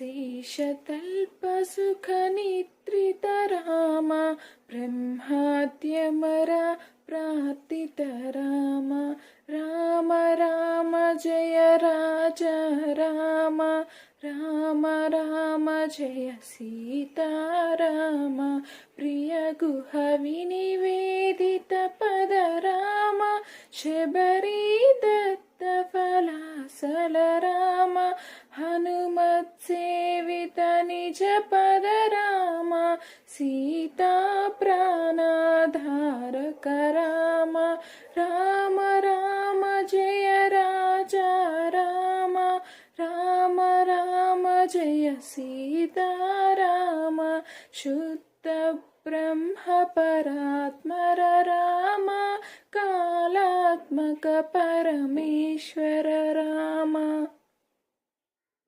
శేషతల్పసుఖనిత్రితరామ బ్రహ్మాద్యమర ప్రార్థిత రామ రామ రామ జయ రాజ రామ రామ రామ జయ సీతారామ. ప్రియ గుహ వినివేదిత పద రామ శబరీ దత్త ఫలాసల రామ. హనుమ हनुमत्सेवित निज पद राम सीता प्राणाधारक राम राम राम जय राजा राम राम राम जय सीताराम शुद्ध ब्रह्म परात्मर राम कालात्मक परमेश्वर राम